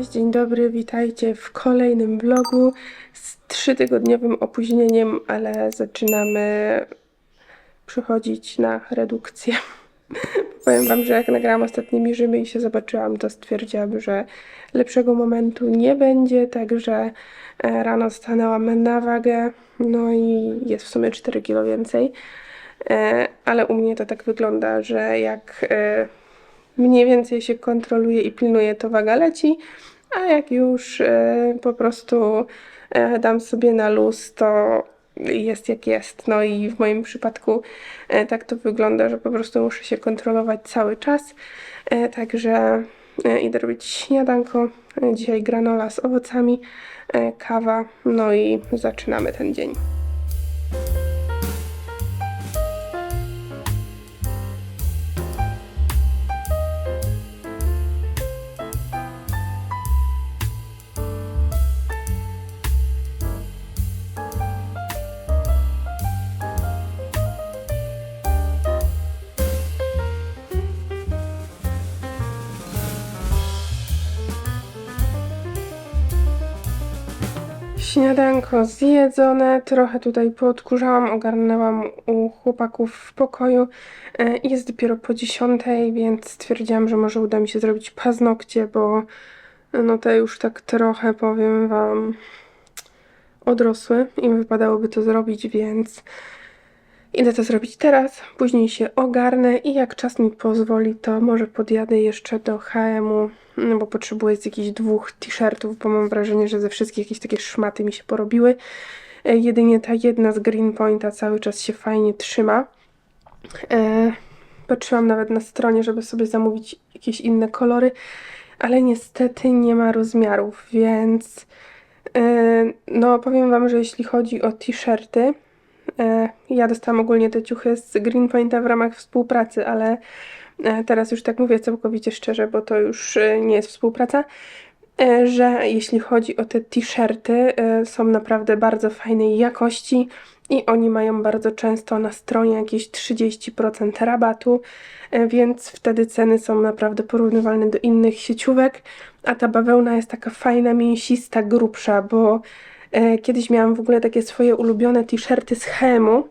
Cześć, dzień dobry, witajcie w kolejnym vlogu z trzytygodniowym opóźnieniem, ale zaczynamy przychodzić na redukcję. Powiem wam, że jak nagrałam ostatnie mierzymy i się zobaczyłam, to stwierdziłam, że lepszego momentu nie będzie, także e, rano stanęłam na wagę, no i jest w sumie 4 kg więcej. E, Ale u mnie to tak wygląda, że jak e, mniej więcej się kontroluje i pilnuje, to waga leci, a jak już e, po prostu e, dam sobie na luz, to jest jak jest. No i w moim przypadku e, tak to wygląda, że po prostu muszę się kontrolować cały czas. Także idę robić śniadanko. Dzisiaj granola z owocami, kawa, no i zaczynamy ten dzień. Śniadanko zjedzone, trochę tutaj poodkurzałam, ogarnęłam u chłopaków w pokoju. E, Jest dopiero po 10, więc stwierdziłam, że może uda mi się zrobić paznokcie, bo no te już tak trochę, powiem wam, odrosły i wypadałoby to zrobić, więc idę to zrobić teraz, później się ogarnę i jak czas mi pozwoli, to może podjadę jeszcze do HM-u, no bo potrzebuję z jakichś dwóch t-shirtów, bo mam wrażenie, że ze wszystkich jakieś takie szmaty mi się porobiły. E, Jedynie ta jedna z Greenpointa cały czas się fajnie trzyma. E, Patrzyłam nawet na stronie, żeby sobie zamówić jakieś inne kolory, ale niestety nie ma rozmiarów, więc e, no powiem Wam, że jeśli chodzi o t-shirty, ja dostałam ogólnie te ciuchy z Greenpointa w ramach współpracy, ale e, teraz już tak mówię całkowicie szczerze, bo to już e, nie jest współpraca, e, że jeśli chodzi o te t-shirty, e, są naprawdę bardzo fajnej jakości i oni mają bardzo często na stronie jakieś 30% rabatu, e, więc wtedy ceny są naprawdę porównywalne do innych sieciówek, a ta bawełna jest taka fajna, mięsista, grubsza, bo e, kiedyś miałam w ogóle takie swoje ulubione t-shirty z Hemu,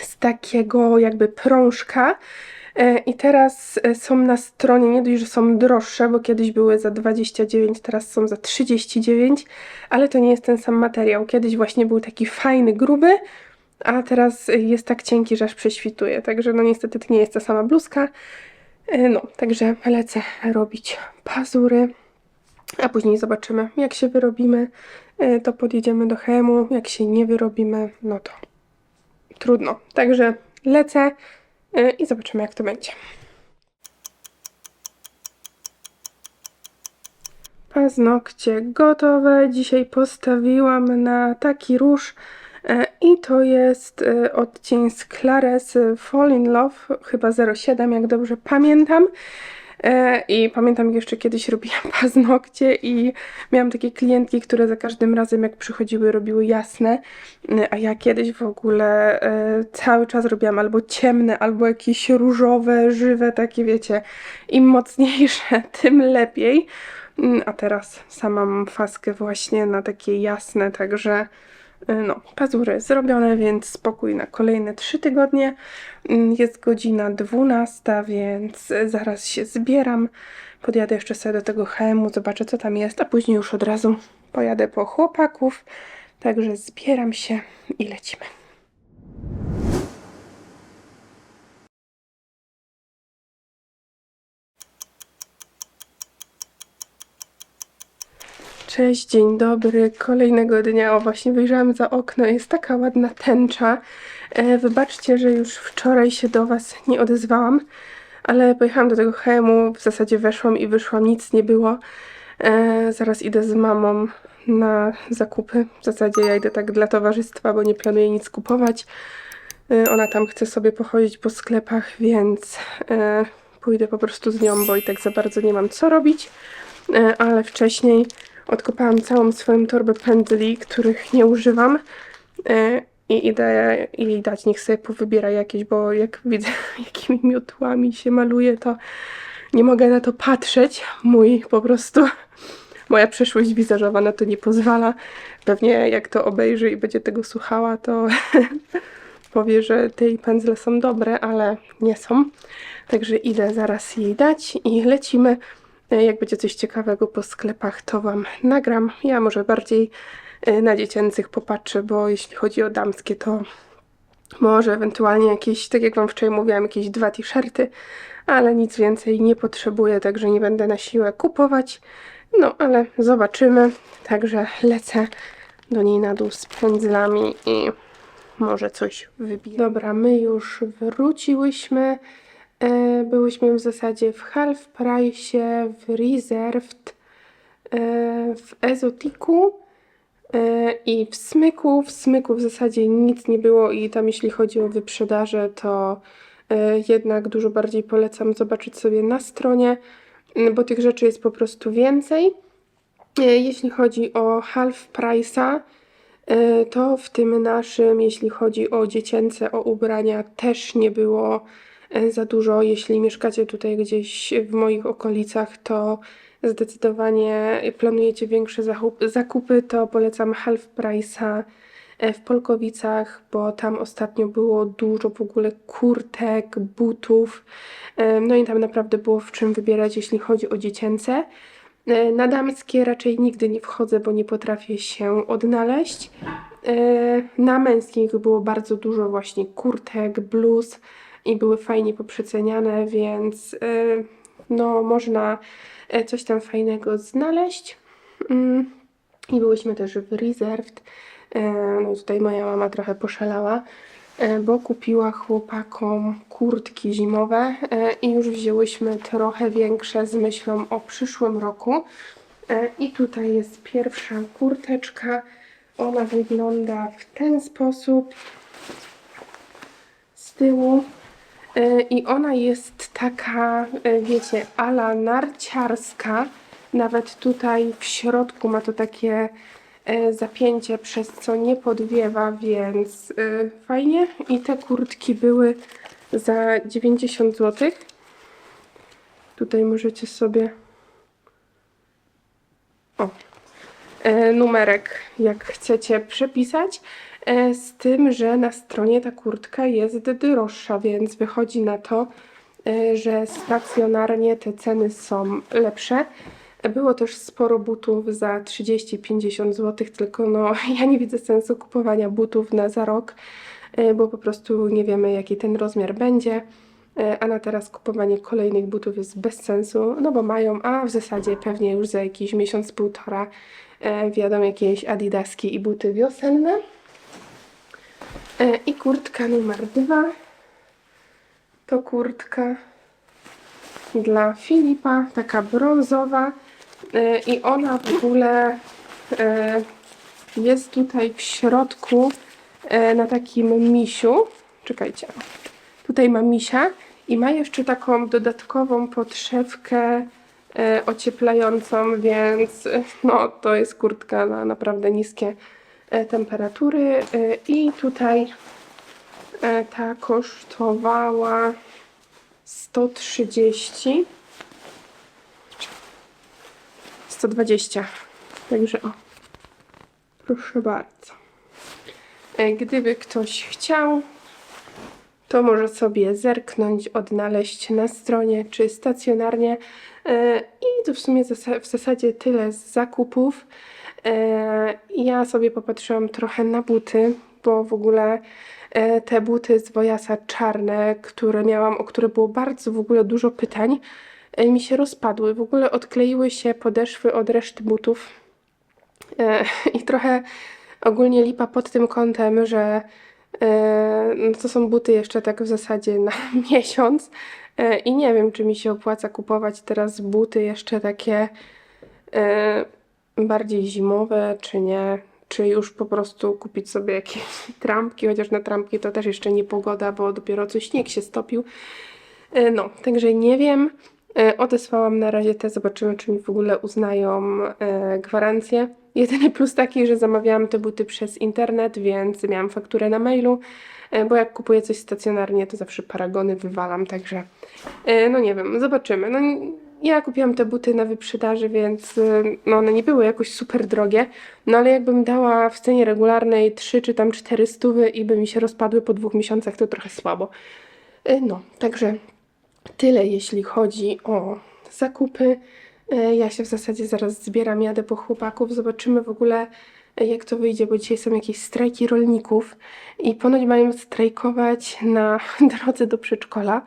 z takiego jakby prążka. E, I teraz e, są na stronie, nie dość, że są droższe, bo kiedyś były za 29, teraz są za 39, ale to nie jest ten sam materiał. Kiedyś właśnie był taki fajny, gruby, a teraz jest tak cienki, że aż prześwituje. Także no niestety to nie jest ta sama bluzka. E, No, także lecę robić pazury, a później zobaczymy, jak się wyrobimy, e, to podjedziemy do Hemu, jak się nie wyrobimy, no to trudno. Także lecę y, i zobaczymy, jak to będzie. Paznokcie gotowe. Dzisiaj postawiłam na taki róż e, i to jest e, odcień z Clares Fall in Love, chyba 07, jak dobrze pamiętam. E, I pamiętam jeszcze kiedyś robiłam paznokcie i miałam takie klientki, które za każdym razem jak przychodziły robiły jasne, e, a ja kiedyś w ogóle e, cały czas robiłam albo ciemne, albo jakieś różowe, żywe, takie wiecie, im mocniejsze, tym lepiej. Mm, A teraz sama mam faskę właśnie na takie jasne, także no, pazury zrobione, więc spokój na kolejne 3 tygodnie. Mm, Jest godzina 12, więc y, zaraz się zbieram. Podjadę jeszcze sobie do tego HM-u, zobaczę co tam jest, a później już od razu pojadę po chłopaków. Także zbieram się i lecimy. Cześć, dzień dobry. Kolejnego dnia. O, właśnie wyjrzałam za okno. Jest taka ładna tęcza. E, wybaczcie, że już wczoraj się do Was nie odezwałam, ale pojechałam do tego HM-u. W zasadzie weszłam i wyszłam, nic nie było. E, zaraz idę z mamą na zakupy. W zasadzie ja idę tak dla towarzystwa, bo nie planuję nic kupować. E, ona tam chce sobie pochodzić po sklepach, więc e, pójdę po prostu z nią, bo i tak za bardzo nie mam co robić. E, ale wcześniej odkopałam całą swoją torbę pędzli, których nie używam e, i idę jej dać, niech sobie powybiera jakieś, bo jak widzę, jakimi miotłami się maluje, to nie mogę na to patrzeć. Mój po prostu moja przyszłość wizażowa na to nie pozwala. Pewnie jak to obejrzy i będzie tego słuchała, to powie, że te pędzle są dobre, ale nie są. Także idę zaraz jej dać i lecimy. E, Jak będzie coś ciekawego po sklepach, to Wam nagram. Ja może bardziej e, na dziecięcych popatrzę, bo jeśli chodzi o damskie, to może ewentualnie jakieś, tak jak Wam wczoraj mówiłam, jakieś dwa t-shirty, ale nic więcej nie potrzebuję, także nie będę na siłę kupować. No, ale zobaczymy. Także lecę do niej na dół z pędzlami i może coś wybiję. Dobra, my już wróciłyśmy. E, Byłyśmy w zasadzie w half price, w reserved, e, w ezotiku e, i w smyku. W smyku w zasadzie nic nie było i tam jeśli chodzi o wyprzedaże, to jednak dużo bardziej polecam zobaczyć sobie na stronie, bo tych rzeczy jest po prostu więcej. Jeśli chodzi o half price'a, to w tym naszym, jeśli chodzi o dziecięce, o ubrania, też nie było za dużo. Jeśli mieszkacie tutaj gdzieś w moich okolicach, to zdecydowanie planujecie większe zakupy, to polecam half price'a e, w Polkowicach, bo tam ostatnio było dużo w ogóle kurtek, butów. E, No i tam naprawdę było w czym wybierać, jeśli chodzi o dziecięce. E, Na damskie raczej nigdy nie wchodzę, bo nie potrafię się odnaleźć. E, Na męskich było bardzo dużo właśnie kurtek, bluz i były fajnie poprzeceniane, więc e, no można e, coś tam fajnego znaleźć. Mm, I byłyśmy też w Reserved. E, No tutaj moja mama trochę poszalała, e, bo kupiła chłopakom kurtki zimowe i już wzięłyśmy trochę większe z myślą o przyszłym roku. I tutaj jest pierwsza kurteczka. Ona wygląda w ten sposób z tyłu. E, I ona jest taka, e, wiecie, ala narciarska. Nawet tutaj w środku ma to takie e, zapięcie, przez co nie podwiewa, więc fajnie. I te kurtki były za 90 zł. Tutaj możecie sobie o, numerek, jak chcecie przepisać. E, Z tym, że na stronie ta kurtka jest droższa, więc wychodzi na to, e, że stacjonarnie te ceny są lepsze. Było też sporo butów za 30-50 zł, tylko no ja nie widzę sensu kupowania butów na za rok, e, bo po prostu nie wiemy jaki ten rozmiar będzie. A na teraz kupowanie kolejnych butów jest bez sensu, no bo mają, a w zasadzie pewnie już za jakiś miesiąc, półtora wjadą jakieś adidaski i buty wiosenne. E, I kurtka numer dwa. To kurtka dla Filipa, taka brązowa. E, i ona w ogóle e, jest tutaj w środku na takim misiu. Czekajcie, tutaj ma misia i ma jeszcze taką dodatkową podszewkę ocieplającą, więc no, to jest kurtka na naprawdę niskie temperatury e, i tutaj e, ta kosztowała 130 120 także o proszę bardzo E, gdyby ktoś chciał to może sobie zerknąć, odnaleźć na stronie czy stacjonarnie. E, I to w sumie w zasadzie tyle z zakupów. Ja sobie popatrzyłam trochę na buty, bo w ogóle e, te buty z Wojasa czarne, które miałam, o które było bardzo w ogóle dużo pytań, e, mi się rozpadły. W ogóle odkleiły się podeszwy od reszty butów. E, I trochę ogólnie lipa pod tym kątem, że no to są buty jeszcze tak w zasadzie na miesiąc. I nie wiem, czy mi się opłaca kupować teraz buty jeszcze takie bardziej zimowe, czy nie. Czy już po prostu kupić sobie jakieś trampki, chociaż na trampki to też jeszcze nie pogoda, bo dopiero co śnieg się stopił. E, No, także nie wiem. E, Odesłałam na razie te, zobaczymy, czy mi w ogóle uznają e, gwarancję. Jedyny plus taki, że zamawiałam te buty przez internet, więc miałam fakturę na mailu, bo jak kupuję coś stacjonarnie, to zawsze paragony wywalam, także no nie wiem, zobaczymy. No, ja kupiłam te buty na wyprzedaży, więc y, no one nie były jakoś super drogie, no ale jakbym dała w cenie regularnej 3 czy tam 4 stówy i by mi się rozpadły po dwóch miesiącach, to trochę słabo. Y, No, także tyle jeśli chodzi o zakupy. E, Ja się w zasadzie zaraz zbieram, jadę po chłopaków, zobaczymy w ogóle jak to wyjdzie, bo dzisiaj są jakieś strajki rolników i ponoć mają strajkować na drodze do przedszkola,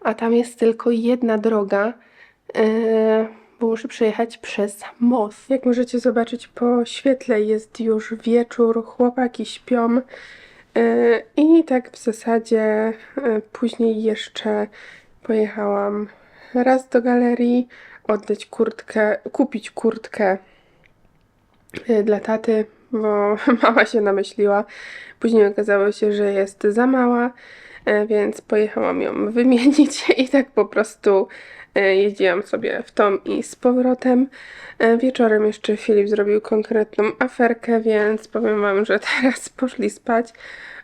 a tam jest tylko jedna droga, bo muszę przejechać przez most. Jak możecie zobaczyć po świetle jest już wieczór, chłopaki śpią e, i tak w zasadzie e, później jeszcze pojechałam raz do galerii, oddać kurtkę, kupić kurtkę dla taty, bo mama się namyśliła. Później okazało się, że jest za mała, więc pojechałam ją wymienić i tak po prostu jeździłam sobie w tom i z powrotem. E, Wieczorem jeszcze Filip zrobił konkretną aferkę, więc powiem wam, że teraz poszli spać,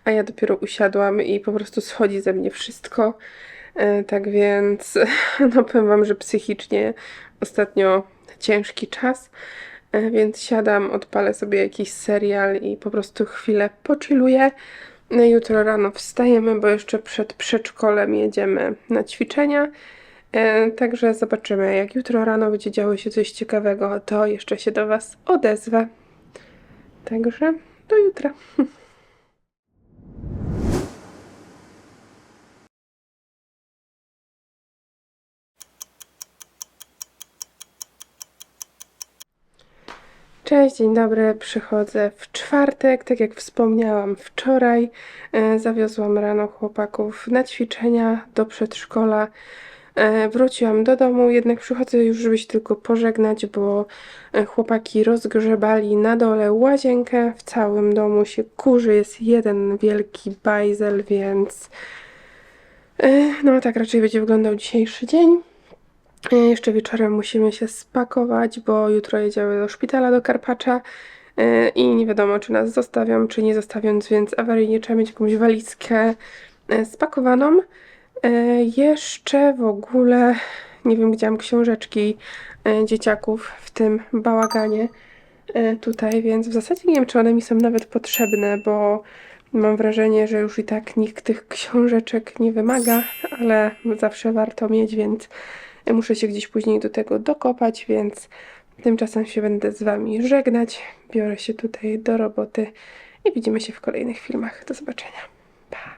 a ja dopiero usiadłam i po prostu schodzi ze mnie wszystko. E, Tak więc, no powiem Wam, że psychicznie ostatnio ciężki czas, e, więc siadam, odpalę sobie jakiś serial i po prostu chwilę pochilluję. No jutro rano wstajemy, bo jeszcze przed przedszkolem jedziemy na ćwiczenia. E, Także zobaczymy, jak jutro rano będzie działo się coś ciekawego, to jeszcze się do Was odezwę. Także do jutra. Cześć, dzień dobry. Przychodzę w czwartek, tak jak wspomniałam wczoraj. E, zawiozłam rano chłopaków na ćwiczenia do przedszkola. E, wróciłam do domu, jednak przychodzę już, żeby się tylko pożegnać, bo e, chłopaki rozgrzebali na dole łazienkę. W całym domu się kurzy, jest jeden wielki bajzel, więc e, no tak raczej będzie wyglądał dzisiejszy dzień. Jeszcze wieczorem musimy się spakować, bo jutro jedziemy do szpitala do Karpacza i nie wiadomo, czy nas zostawią, czy nie zostawią, więc awaryjnie trzeba mieć jakąś walizkę spakowaną. E, Jeszcze w ogóle nie wiem, gdzie mam książeczki e, dzieciaków w tym bałaganie e, tutaj, więc w zasadzie nie wiem, czy one mi są nawet potrzebne, bo mam wrażenie, że już i tak nikt tych książeczek nie wymaga, ale zawsze warto mieć, więc muszę się gdzieś później do tego dokopać, więc tymczasem się będę z Wami żegnać. Biorę się tutaj do roboty i widzimy się w kolejnych filmach. Do zobaczenia. Pa!